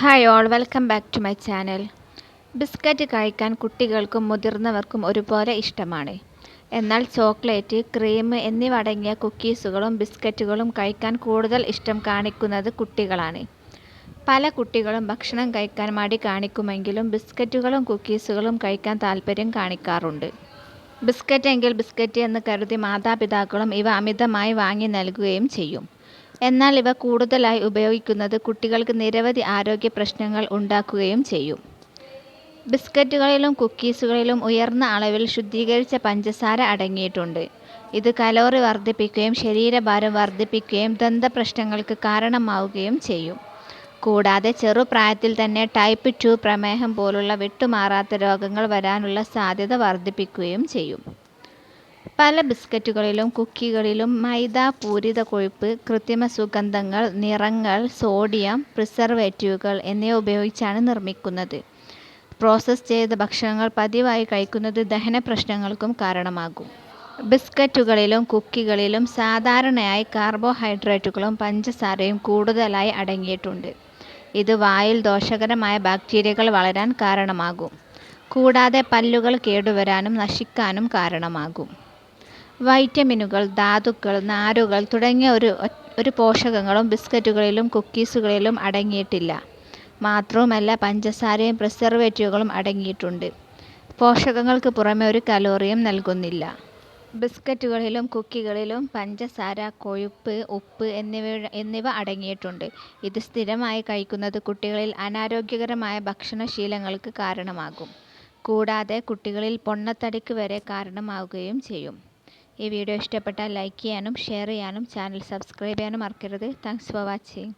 Hi all welcome back to my channel biscuit കഴിക്കാൻ കുട്ടികൾക്കും മുതിർന്നവർക്കും ഒരുപോലെ ഇഷ്ടമാണ്. എന്നാൽ ചോക്ലേറ്റ് ക്രീം എന്നിവ അടങ്ങിയ കുക്കീസുകളും ബിസ്ക്കറ്റുകളും കഴിക്കാൻ കൂടുതൽ ഇഷ്ടം കാണിക്കുന്നത് കുട്ടികളാണ്. പല കുട്ടികളും ഭക്ഷണം കഴിക്കാൻ മടി കാണിക്കുമെങ്കിലും ബിസ്ക്കറ്റുകളും കുക്കീസുകളും കഴിക്കാൻ താല്പര്യം കാണിക്കാറുണ്ട്. ബിസ്ക്കറ്റ് എങ്കിൽ ബിസ്ക്കറ്റ് എന്ന് കരുതി മാതാപിതാക്കളും ഇവ അമിതമായി വാങ്ങി നൽകുകയും ചെയ്യും. എന്നാൽ ഇവ കൂടുതലായി ഉപയോഗിക്കുന്നത് കുട്ടികൾക്ക് നിരവധി ആരോഗ്യ പ്രശ്നങ്ങൾ ഉണ്ടാക്കുകയും ചെയ്യും. ബിസ്ക്കറ്റുകളിലും കുക്കീസുകളിലും ഉയർന്ന അളവിൽ ശുദ്ധീകരിച്ച പഞ്ചസാര അടങ്ങിയിട്ടുണ്ട്. ഇത് കലോറി വർദ്ധിപ്പിക്കുകയും ശരീരഭാരം വർദ്ധിപ്പിക്കുകയും ദന്തപ്രശ്നങ്ങൾക്ക് കാരണമാവുകയും ചെയ്യും. കൂടാതെ ചെറുപ്രായത്തിൽ തന്നെ ടൈപ്പ് ടു പ്രമേഹം പോലുള്ള വിട്ടുമാറാത്ത രോഗങ്ങൾ വരാനുള്ള സാധ്യത വർദ്ധിപ്പിക്കുകയും ചെയ്യും. പല ബിസ്ക്കറ്റുകളിലും കുക്കികളിലും മൈദ പൂരിത കൊഴുപ്പ് കൃത്രിമ സുഗന്ധങ്ങൾ നിറങ്ങൾ സോഡിയം പ്രിസർവേറ്റീവുകൾ എന്നിവ ഉപയോഗിച്ചാണ് നിർമ്മിക്കുന്നത്. പ്രോസസ്സ് ചെയ്ത ഭക്ഷണങ്ങൾ പതിവായി കഴിക്കുന്നത് ദഹന പ്രശ്നങ്ങൾക്കും കാരണമാകും. ബിസ്ക്കറ്റുകളിലും കുക്കികളിലും സാധാരണയായി കാർബോഹൈഡ്രേറ്റുകളും പഞ്ചസാരയും കൂടുതലായി അടങ്ങിയിട്ടുണ്ട്. ഇത് വായിൽ ദോഷകരമായ ബാക്ടീരിയകൾ വളരാൻ കാരണമാകും. കൂടാതെ പല്ലുകൾ കേടുവരാനും നശിക്കാനും കാരണമാകും. വൈറ്റമിനുകൾ ധാതുക്കൾ നാരുകൾ തുടങ്ങിയ ഒരു ഒരു പോഷകങ്ങളും ബിസ്ക്കറ്റുകളിലും കുക്കീസുകളിലും അടങ്ങിയിട്ടില്ല. മാത്രവുമല്ല പഞ്ചസാരയും പ്രിസർവേറ്റീവുകളും അടങ്ങിയിട്ടുണ്ട്. പോഷകങ്ങൾക്ക് പുറമെ ഒരു കലോറിയും നൽകുന്നില്ല. ബിസ്ക്കറ്റുകളിലും കുക്കികളിലും പഞ്ചസാര കൊഴുപ്പ് ഉപ്പ് എന്നിവ എന്നിവ അടങ്ങിയിട്ടുണ്ട്. ഇത് സ്ഥിരമായി കഴിക്കുന്നത് കുട്ടികളിൽ അനാരോഗ്യകരമായ ഭക്ഷണശീലങ്ങൾക്ക് കാരണമാകും. കൂടാതെ കുട്ടികളിൽ പൊണ്ണത്തടിക്ക് വരെ കാരണമാവുകയും ചെയ്യും. ഈ വീഡിയോ ഇഷ്ടപ്പെട്ടാൽ ലൈക്ക് ചെയ്യാനും ഷെയർ ചെയ്യാനും ചാനൽ സബ്സ്ക്രൈബ് ചെയ്യാനും മറക്കരുത്. Thanks for watching.